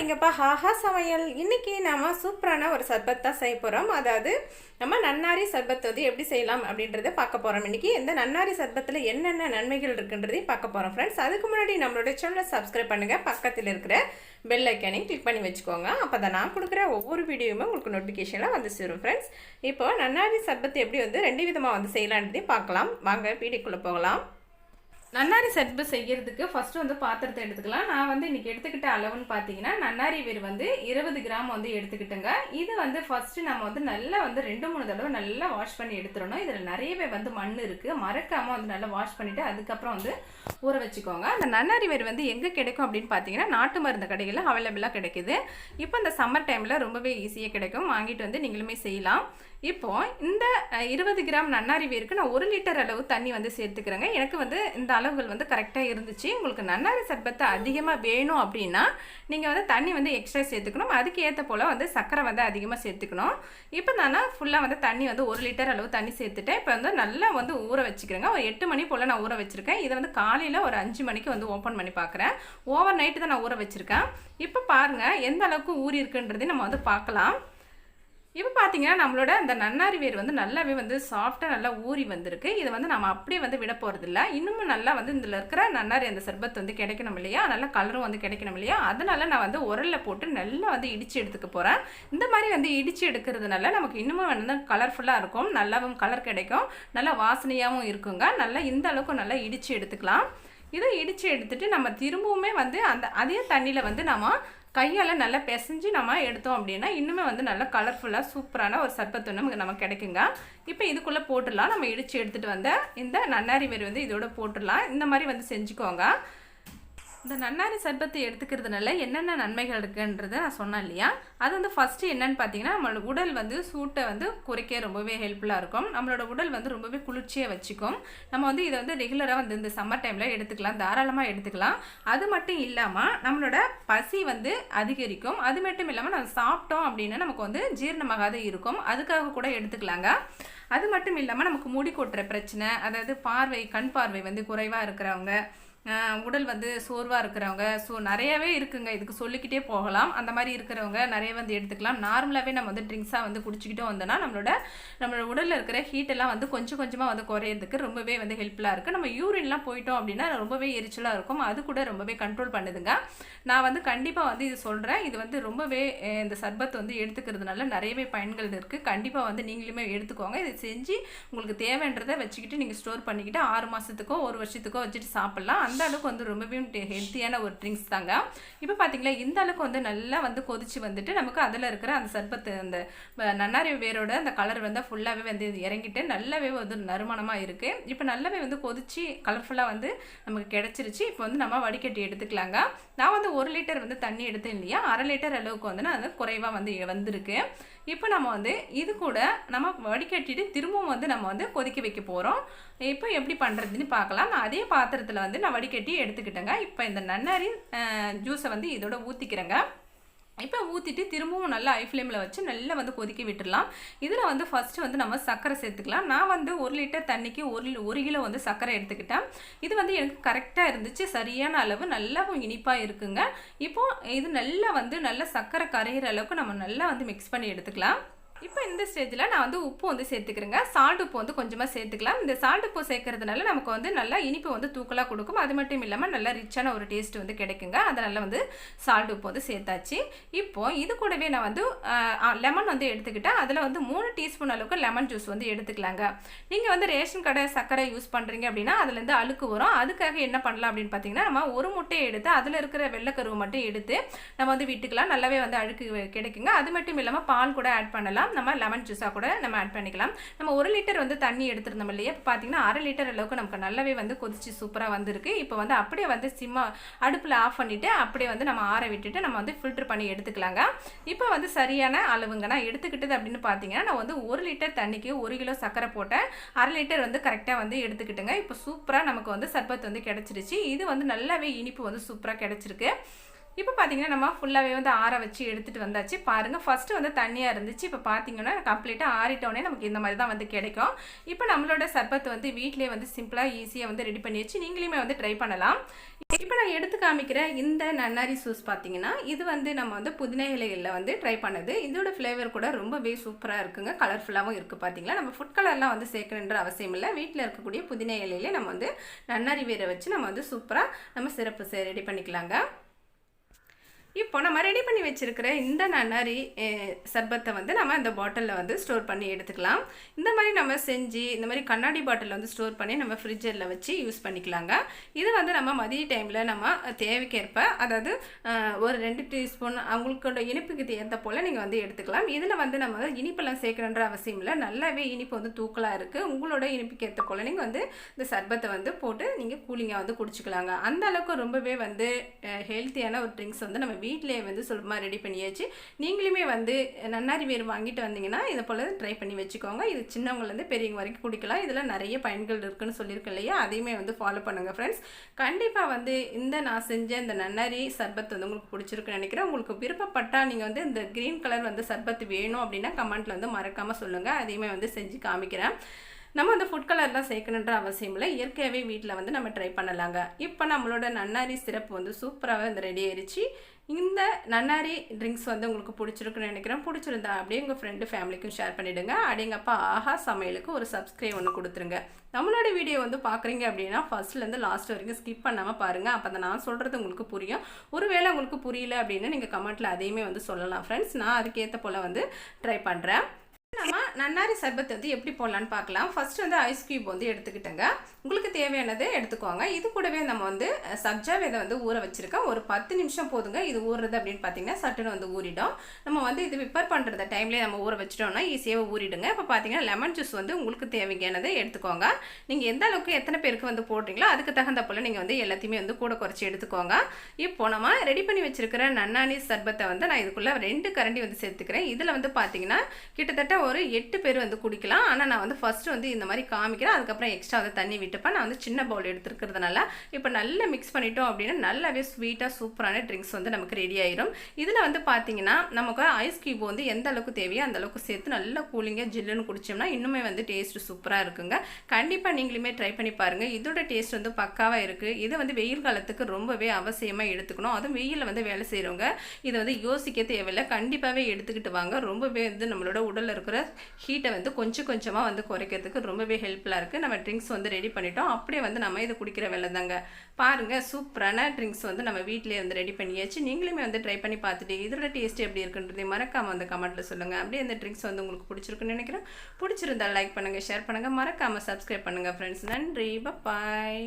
அடிங்கப்பா haha சமையல். இன்றைக்கி நாம் சூப்பரான ஒரு சர்பத் தான் செய்ய போகிறோம் அதாவது நம்ம நன்னாரி சர்பத் வந்து எப்படி செய்யலாம் அப்படின்றத பார்க்க போகிறோம் இன்றைக்கி இந்த நன்னாரி சர்பத்தில் என்னென்ன நன்மைகள் இருக்குன்றதையும் பார்க்க போகிறோம் ஃப்ரெண்ட்ஸ் அதுக்கு முன்னாடி நம்மளுடைய சேனலை சப்ஸ்கிரைப் பண்ணுங்கள் பக்கத்தில் இருக்கிற பெல் ஐக்கானையும் கிளிக் பண்ணி வச்சுக்கோங்க. அப்போ தான் நான் கொடுக்குற ஒவ்வொரு வீடியோவுமே உங்களுக்கு நோட்டிஃபிகேஷனில் வந்து சேரும் ஃப்ரெண்ட்ஸ் இப்போ நன்னாரி சர்பத் எப்படி வந்து ரெண்டு விதமாக வந்து செய்யலான்றதையும் பார்க்கலாம். வாங்க வீடியோக்குள்ளே போகலாம். நன்னாரி சட்பு செய்யறதுக்கு ஃபஸ்ட்டு வந்து பாத்திரத்தை எடுத்துக்கலாம். நான் வந்து இன்றைக்கி எடுத்துக்கிட்ட அளவுன்னு பார்த்தீங்கன்னா நன்னாரி வேர் வந்து இருபது கிராம் வந்து எடுத்துக்கிட்டுங்க. இது வந்து ஃபஸ்ட்டு நம்ம வந்து நல்லா வந்து ரெண்டு மூணு தடவை நல்லா வாஷ் பண்ணி எடுத்துடணும். இதில் நிறையவே வந்து மண் இருக்குது மறக்காமல் வந்து நல்லா வாஷ் பண்ணிவிட்டு அதுக்கப்புறம் வந்து ஊற வச்சுக்கோங்க. அந்த நன்னாரி வேர் வந்து எங்கே கிடைக்கும் அப்படின்னு பார்த்தீங்கன்னா நாட்டு மருந்து கடைகளில் அவைலபிளாக கிடைக்குது. இப்போ இந்த சம்மர் டைமில் ரொம்பவே ஈஸியாக கிடைக்கும். வாங்கிட்டு வந்து நீங்களுமே செய்யலாம். இப்போது இந்த இருபது கிராம் நன்னாரி வேருக்கு நான் ஒரு லிட்டர் அளவு தண்ணி வந்து சேர்த்துக்கிறேங்க. எனக்கு வந்து இந்த அளவுகள் வந்து கரெக்டாக இருந்துச்சு. உங்களுக்கு நன்னாரி சர்பத்தை அதிகமாக வேணும் அப்படின்னா நீங்கள் வந்து தண்ணி வந்து எக்ஸ்ட்ரா சேர்த்துக்கணும். அதுக்கு ஏற்ற போல் வந்து சர்க்கரை வந்து அதிகமாக சேர்த்துக்கணும். இப்போ நான் ஃபுல்லாக வந்து தண்ணி வந்து ஒரு லிட்டர் அளவு தண்ணி சேர்த்துட்டேன். இப்போ வந்து நல்லா வந்து ஊற வச்சுக்கிறேங்க. ஒரு எட்டு மணி போல் நான் ஊற வச்சுருக்கேன். இதை வந்து காலையில் ஒரு அஞ்சு மணிக்கு வந்து ஓப்பன் பண்ணி பார்க்குறேன் ஓவர் நைட்டு தான் நான் ஊற வச்சுருக்கேன். இப்போ பாருங்கள் எந்த அளவுக்கு ஊறி இருக்குன்றதையும் நம்ம வந்து பார்க்கலாம். இப்போ பார்த்தீங்கன்னா நம்மளோட அந்த நன்னாரி வேர் வந்து நல்லாவே வந்து சாஃப்டாக நல்லா ஊறி வந்திருக்கு. இதை வந்து நம்ம அப்படியே வந்து விட போகிறதில்ல இன்னமும் நல்லா வந்து இதில் இருக்கிற நன்னாரி அந்த சர்பத் வந்து கிடைக்கணும் இல்லையா? நல்லா கலரும் வந்து கிடைக்கணும் இல்லையா? அதனால நான் வந்து உரலில் போட்டு நல்லா வந்து இடித்து எடுத்துக்க போகிறேன் இந்த மாதிரி வந்து இடித்து எடுக்கிறதுனால நமக்கு இன்னமும் வந்து கலர்ஃபுல்லாக இருக்கும். நல்லாவும் கலர் கிடைக்கும். நல்லா வாசனையாகவும் இருக்குங்க. நல்லா இந்த அளவுக்கு நல்லா இடித்து எடுத்துக்கலாம். இதை இடித்து எடுத்துட்டு நம்ம திரும்பவுமே வந்து அந்த அதே தண்ணியில் வந்து நம்ம கையால் நல்லா பிசைஞ்சு நம்ம எடுத்தோம் அப்படின்னா இன்னுமே வந்து நல்லா கலர்ஃபுல்லாக சூப்பரான ஒரு சர்பத்து நமக்கு நமக்கு கிடைக்குங்க. இப்போ இதுக்குள்ளே போட்டுடலாம். நம்ம இடித்து எடுத்துகிட்டு வந்த இந்த நன்னாரி வேர் வந்து இதோட போட்டுடலாம். இந்த மாதிரி வந்து செஞ்சுக்கோங்க. இந்த நன்னாரி சர்பத்தை எடுத்துக்கிறதுனால என்னென்ன நன்மைகள் இருக்குன்றதை நான் சொன்னேன் இல்லையா? அது வந்து ஃபஸ்ட்டு என்னென்னு பார்த்தீங்கன்னா நம்மளோட உடல் வந்து சூட்டை வந்து குறைக்க ரொம்பவே ஹெல்ப்ஃபுல்லாக இருக்கும். நம்மளோட உடல் வந்து ரொம்பவே குளிர்ச்சியாக வச்சுக்கும். நம்ம வந்து இதை வந்து ரெகுலராக வந்து இந்த சம்மர் டைமில் எடுத்துக்கலாம் தாராளமாக எடுத்துக்கலாம். அது மட்டும் இல்லாமல் நம்மளோட பசி வந்து அதிகரிக்கும். அது மட்டும் இல்லாமல் நம்ம சாப்பிட்டோம் அப்படின்னா நமக்கு வந்து ஜீரணமாகாத இருக்கும். அதுக்காக கூட எடுத்துக்கலாங்க. அது மட்டும் இல்லாமல் நமக்கு முடி கொட்டுற பிரச்சனை அதாவது பார்வை கண் பார்வை வந்து குறைவாக இருக்கிறவங்க உடல் வந்து சோர்வாக இருக்கிறவங்க. ஸோ நிறையவே இருக்குங்க. இதுக்கு சொல்லிக்கிட்டே போகலாம். அந்த மாதிரி இருக்கிறவங்க நிறைய வந்து எடுத்துக்கலாம். நார்மலாகவே நம்ம வந்து ட்ரிங்க்ஸாக வந்து குடிச்சிக்கிட்டோம் வந்தோம்னா நம்மளோட நம்மளோட உடலில் இருக்கிற ஹீட்டெல்லாம் வந்து கொஞ்சம் கொஞ்சமாக வந்து குறையிறதுக்கு ரொம்பவே வந்து ஹெல்ப்ஃபுல்லாக இருக்குது நம்ம யூரின்லாம் போயிட்டோம் அப்படின்னா ரொம்பவே எரிச்சலாக இருக்கும். அது கூட ரொம்பவே கண்ட்ரோல் பண்ணுதுங்க. நான் வந்து கண்டிப்பாக வந்து இது சொல்கிறேன் இது வந்து ரொம்பவே இந்த சர்பத் வந்து எடுத்துக்கிறதுனால நிறையவே பயன்கள் இருக்குது கண்டிப்பாக வந்து நீங்களுமே எடுத்துக்கோங்க. இதை செஞ்சு உங்களுக்கு தேவைன்றதை வச்சுக்கிட்டு நீங்கள் ஸ்டோர் பண்ணிக்கிட்டு ஆறு மாதத்துக்கோ ஒரு வருஷத்துக்கோ வச்சுட்டு சாப்பிட்லாம். அந்த அளவுக்கு வந்து ரொம்பவே ஹெல்த்தியான ஒரு ட்ரிங்க்ஸ் தாங்க. இப்போ பார்த்தீங்களா இந்த அளவுக்கு வந்து நல்லா வந்து கொதிச்சு வந்துட்டு நமக்கு அதில் இருக்கிற அந்த சர்பத்து அந்த நன்னாரி வேரோட அந்த கலர் வந்து ஃபுல்லாகவே வந்து இறங்கிட்டு நல்லாவே வந்து நறுமணமாக இருக்குது இப்போ நல்லாவே வந்து கொதிச்சு கலர்ஃபுல்லாக வந்து நமக்கு கிடச்சிருச்சு. இப்போ வந்து நம்ம வடிகட்டி எடுத்துக்கலாங்க. நான் வந்து ஒரு லிட்டர் வந்து தண்ணி எடுத்தேன் இல்லையா? அரை லிட்டர் அளவுக்கு வந்து நான் குறைவாக வந்து வந்திருக்கு. இப்போ நம்ம வந்து இது கூட நம்ம வடிகட்டிட்டு திரும்பவும் வந்து நம்ம வந்து கொதிக்க வைக்க போகிறோம் இப்போ எப்படி பண்ணுறதுன்னு பார்க்கலாம் நான் அதே பாத்திரத்தில் வந்து நான் வடிகட்டி எடுத்துக்கிட்டேங்க. இப்போ இந்த நன்னாரி ஜூஸை வந்து இதோட ஊற்றிக்கிறேங்க இப்போ ஊற்றிட்டு திரும்பவும் நல்லா ஐ ஃப்ளேமில் வச்சு நல்லா வந்து கொதிக்க விட்டுடலாம். இதில் வந்து ஃபஸ்ட்டு வந்து நம்ம சர்க்கரை சேர்த்துக்கலாம். நான் வந்து ஒரு லிட்டர் தண்ணிக்கு ஒரு ஒரு கிலோ வந்து சர்க்கரை எடுத்துக்கிட்டேன். இது வந்து எனக்கு கரெக்டாக இருந்துச்சு. சரியான அளவு நல்லாவும் இனிப்பாக இருக்குங்க. இப்போது இது நல்லா வந்து நல்லா சர்க்கரை கரையிற அளவுக்கு நம்ம நல்லா வந்து மிக்ஸ் பண்ணி எடுத்துக்கலாம். இப்போ இந்த ஸ்டேஜில் நான் வந்து உப்பு வந்து சேர்த்துக்கிறேங்க. சால்ட் உப்பு வந்து கொஞ்சமாக சேர்த்துக்கலாம். இந்த சால்ட் உப்பு சேர்க்கறதுனால நமக்கு வந்து நல்லா இனிப்பு வந்து தூக்கலாக கொடுக்கும். அது மட்டும் இல்லாமல் நல்லா ரிச்சான ஒரு டேஸ்ட் வந்து கிடைக்குங்க. அதனால் வந்து சால்ட் உப்பு வந்து சேர்த்தாச்சு. இப்போ இது கூடவே நான் வந்து லெமன் வந்து எடுத்துக்கிட்டேன். அதில் வந்து மூணு டீஸ்பூன் அளவுக்கு லெமன் ஜூஸ் வந்து எடுத்துக்கலாங்க. நீங்கள் வந்து ரேஷன் கடை சர்க்கரை யூஸ் பண்ணுறீங்க அப்படின்னா அதுலேருந்து அழுக்கு வரும். அதுக்காக என்ன பண்ணலாம் அப்படின்னு பார்த்தீங்கன்னா நம்ம ஒரு முட்டையை எடுத்து அதில் இருக்கிற வெள்ளைக்கருவை மட்டும் எடுத்து நம்ம வந்து விட்டுக்கலாம். நல்லாவே வந்து அழுக்கு கிடைக்குங்க. அது மட்டும் இல்லாமல் பால் கூட ஆட் பண்ணலாம். நம்ம லெமன் ஜூஸாக கூட நம்ம ஆட் பண்ணிக்கலாம். நம்ம ஒரு லிட்டர் வந்து தண்ணி எடுத்துருந்தோம் இல்லையா? இப்போ பார்த்தீங்கன்னா அரை லிட்டர் அளவுக்கு நமக்கு நல்லாவே வந்து கொதிச்சு சூப்பராக வந்திருக்கு. இப்போ வந்து அப்படியே வந்து சிம்மா அடுப்பில் ஆஃப் பண்ணிவிட்டு அப்படியே வந்து நம்ம ஆற விட்டுட்டு நம்ம வந்து ஃபில்டர் பண்ணி எடுத்துக்கலாங்க. இப்போ வந்து சரியான அளவுங்க. நான் எடுத்துக்கிட்டது அப்படின்னு பார்த்தீங்கன்னா நான் வந்து ஒரு லிட்டர் தண்ணிக்கு ஒரு கிலோ சர்க்கரை போட்டேன். அரை லிட்டர் வந்து கரெக்டாக வந்து எடுத்துக்கிட்டுங்க. இப்போ சூப்பராக நமக்கு வந்து சர்பத் வந்து கிடச்சிருச்சு. இது வந்து நல்லாவே இனிப்பு வந்து சூப்பராக கிடச்சிருக்கு. இப்போ பார்த்தீங்கன்னா நம்ம ஃபுல்லாகவே வந்து ஆற வச்சு எடுத்துகிட்டு வந்தாச்சு. பாருங்கள் ஃபஸ்ட்டு வந்து தண்ணியாக இருந்துச்சு. இப்போ பார்த்தீங்கன்னா கம்ப்ளீட்டாக ஆறிட்டோன்னே நமக்கு இந்த மாதிரி தான் வந்து கிடைக்கும். இப்போ நம்மளோட சர்பத் வந்து வீட்டிலே வந்து சிம்பிளாக ஈஸியாக வந்து ரெடி பண்ணி வச்சு நீங்களுமே வந்து ட்ரை பண்ணலாம். இப்போ நான் எடுத்து காமிக்கிற இந்த நன்னாரி சூஸ் பார்த்தீங்கன்னா இது வந்து நம்ம வந்து புதினா இலைகளில் வந்து ட்ரை பண்ணது. இதோட ஃப்ளேவர் கூட ரொம்பவே சூப்பராக இருக்குங்க. கலர்ஃபுல்லாகவும் இருக்குது பார்த்தீங்களா நம்ம ஃபுட் கலர்லாம் வந்து சேர்க்கணுன்ற அவசியம் இல்லை. வீட்டில் இருக்கக்கூடிய புதினா இலையிலே நம்ம வந்து நன்னாரி வேரை வச்சு நம்ம வந்து சூப்பராக நம்ம சிறப்பு ரெடி பண்ணிக்கலாங்க. இப்போ நம்ம ரெடி பண்ணி வச்சுருக்கிற இந்த நன்னாரி சர்பத்தை வந்து நம்ம இந்த பாட்டிலில் வந்து ஸ்டோர் பண்ணி எடுத்துக்கலாம். இந்த மாதிரி நம்ம செஞ்சு இந்த மாதிரி கண்ணாடி பாட்டிலில் வந்து ஸ்டோர் பண்ணி நம்ம ஃப்ரிட்ஜரில் வச்சு யூஸ் பண்ணிக்கலாங்க. இது வந்து நம்ம மதிய டைமில் நம்ம தேவைக்கேற்ப அதாவது ஒரு ரெண்டு டீஸ்பூன் அவங்களுக்கோட இனிப்புக்கு ஏற்ற போல் நீங்கள் வந்து எடுத்துக்கலாம். இதில் வந்து நம்ம இனிப்பெல்லாம் சேர்க்கணுன்ற அவசியம் இல்லை. நல்லாவே இனிப்பு வந்து தூக்கலாக இருக்குது உங்களோட இனிப்புக்கு ஏற்ற போல் நீங்கள் வந்து இந்த சர்பத்தை வந்து போட்டு நீங்கள் கூலிங்காக வந்து குடிச்சிக்கலாங்க. அந்த அளவுக்கு ரொம்பவே வந்து ஹெல்த்தியான ஒரு ட்ரிங்க்ஸ் வந்து நம்ம வீட்டிலேயே வந்து சுலபமாக ரெடி பண்ணியாச்சு. நீங்களுமே வந்து நன்னாரி வேர் வாங்கிட்டு வந்தீங்கன்னா இதை போல் ட்ரை பண்ணி வச்சுக்கோங்க. இது சின்னவங்கலேருந்து பெரியவங்க வரைக்கும் குடிக்கலாம். இதில் நிறைய பயன்கள் இருக்குன்னு சொல்லியிருக்கேன் இல்லையா? அதையுமே வந்து ஃபாலோ பண்ணுங்கள் ஃப்ரெண்ட்ஸ் கண்டிப்பாக வந்து இந்த நான் செஞ்ச இந்த நன்னாரி சர்பத் வந்து உங்களுக்கு பிடிச்சிருக்குன்னு நினைக்கிறேன். உங்களுக்கு விருப்பப்பட்டால் நீங்கள் வந்து இந்த க்ரீன் கலர் வந்து சர்பத் வேணும் அப்படின்னா கமெண்ட்டில் வந்து மறக்காமல் சொல்லுங்கள் அதையுமே வந்து செஞ்சு காமிக்கிறேன். நம்ம அந்த ஃபுட் கலர்லாம் சேர்க்கணுன்ற அவசியம் இல்லை. இயற்கையாகவே வீட்டில் வந்து நம்ம ட்ரை பண்ணலாங்க. இப்போ நம்மளோட நன்னாரி சிறப்பு வந்து சூப்பராகவே வந்து ரெடி ஆயிடுச்சு இந்த நன்னாரி ட்ரிங்க்ஸ் வந்து உங்களுக்கு பிடிச்சிருக்குன்னு நினைக்கிறேன். பிடிச்சிருந்தா அப்படியே உங்கள் ஃப்ரெண்டு ஃபேமிலிக்கும் ஷேர் பண்ணிவிடுங்க அப்படிங்கப்பா ஆஹா சமையலுக்கு ஒரு சப்ஸ்கிரைப் ஒன்று கொடுத்துருங்க. நம்மளோட வீடியோ வந்து பார்க்குறீங்க அப்படின்னா ஃபஸ்ட்லேருந்து லாஸ்ட் வரைக்கும் ஸ்கிப் பண்ணாமல் பாருங்கள் அப்போ தான் நான் சொல்கிறது உங்களுக்கு புரியும். ஒருவேளை உங்களுக்கு புரியல அப்படின்னு நீங்கள் கமெண்ட்டில் அதையுமே வந்து சொல்லலாம் ஃப்ரெண்ட்ஸ் நான் அதுக்கேற்ற போல் வந்து ட்ரை பண்ணுறேன் நம்ம நன்னாரி சர்பத் வந்து எப்படி போடலான்னு பார்க்கலாம். ஃபர்ஸ்ட் வந்து ஐஸ் கியூப் வந்து எடுத்துக்கிட்டேங்க. உங்களுக்கு தேவையானதை எடுத்துக்கோங்க. இது கூடவே நம்ம வந்து சப்ஜா விதை வந்து ஊற வச்சுருக்கேன் ஒரு பத்து நிமிஷம் போதுங்க. இது ஊறுறது அப்படின்னு பார்த்தீங்கன்னா சட்டுன்னு வந்து ஊறிடும். நம்ம வந்து இது ப்ரிப்பேர் பண்ணுறத டைம்லேயே நம்ம ஊற வச்சிட்டோம்னா ஈஸியாக ஊறிடுங்க. இப்போ பார்த்தீங்கன்னா லெமன் ஜூஸ் வந்து உங்களுக்கு தேவையானதை எடுத்துக்கோங்க. நீங்கள் எந்த அளவுக்கு எத்தனை பேருக்கு வந்து போடுறீங்களோ அதுக்கு தகுந்த போல் நீங்கள் வந்து எல்லாத்தையுமே வந்து கூட குறைச்சி எடுத்துக்கோங்க. இப்போ நம்ம ரெடி பண்ணி வச்சிருக்கிற நன்னானி சர்பத்தை வந்து நான் இதுக்குள்ளே ரெண்டு கரண்டி வந்து சேர்த்துக்கிறேன். இதில் வந்து பார்த்தீங்கன்னா கிட்டத்தட்ட ஒரு எட்டு பேர் வந்து குடிக்கலாம். ஆனால் நான் வந்து ஃபஸ்ட்டு வந்து இந்த மாதிரி காமிக்கிறேன். அதுக்கப்புறம் எக்ஸ்ட்ரா வந்து தண்ணி விட்டுப்பேன். நான் வந்து சின்ன பவுல் எடுத்துருக்கிறதுனால இப்போ நல்லா மிக்ஸ் பண்ணிட்டோம் அப்படின்னா நல்லாவே ஸ்வீட்டாக சூப்பரான ட்ரிங்க்ஸ் வந்து நமக்கு ரெடி ஆயிரும். இதில் வந்து பார்த்தீங்கன்னா நமக்கு ஐஸ் கியூப் வந்து எந்த அளவுக்கு தேவையோ அந்த அளவுக்கு சேர்த்து நல்லா கூலிங்காக ஜில்லுன்னு குடிச்சோம்னா இன்னுமே வந்து டேஸ்ட் சூப்பராக இருக்குங்க. கண்டிப்பாக நீங்களுமே ட்ரை பண்ணி பாருங்கள் இதோட டேஸ்ட் வந்து பக்காவாக இருக்குது இது வந்து வெயில் காலத்துக்கு ரொம்பவே அவசியமாக எடுத்துக்கணும். அதுவும் வெயிலில் வந்து வேலை செய்கிறவங்க இதை வந்து யோசிக்க தேவையில்லை. கண்டிப்பாகவே எடுத்துக்கிட்டு வாங்க. ரொம்பவே வந்து நம்மளோட உடலில் இருக்கிற ஹீட்டை வந்து கொஞ்சம் கொஞ்சமாக வந்து குறைக்கிறதுக்கு ரொம்பவே ஹெல்ப்ஃபுல்லாக இருக்குது நம்ம ட்ரிங்க்ஸ் வந்து ரெடி பண்ணிட்டோம். அப்படியே வந்து நம்ம இதை குடிக்கிற வேலை தாங்க பாருங்கள் சூப்பரான ட்ரிங்க்ஸ் வந்து நம்ம வீட்டிலேயே வந்து ரெடி பண்ணியாச்சு. நீங்களுமே வந்து ட்ரை பண்ணி பார்த்துட்டு இதோட டேஸ்ட் எப்படி இருக்குன்றதை மறக்காமல் வந்து கமெண்ட்டில் சொல்லுங்கள் அப்படியே இந்த ட்ரிங்க்ஸ் வந்து உங்களுக்கு பிடிச்சிருக்குன்னு நினைக்கிறேன். பிடிச்சிருந்தா லைக் பண்ணுங்கள் ஷேர் பண்ணுங்கள் மறக்காமல் சப்ஸ்கிரைப் பண்ணுங்கள் ஃப்ரெண்ட்ஸ் நன்றி. பாய்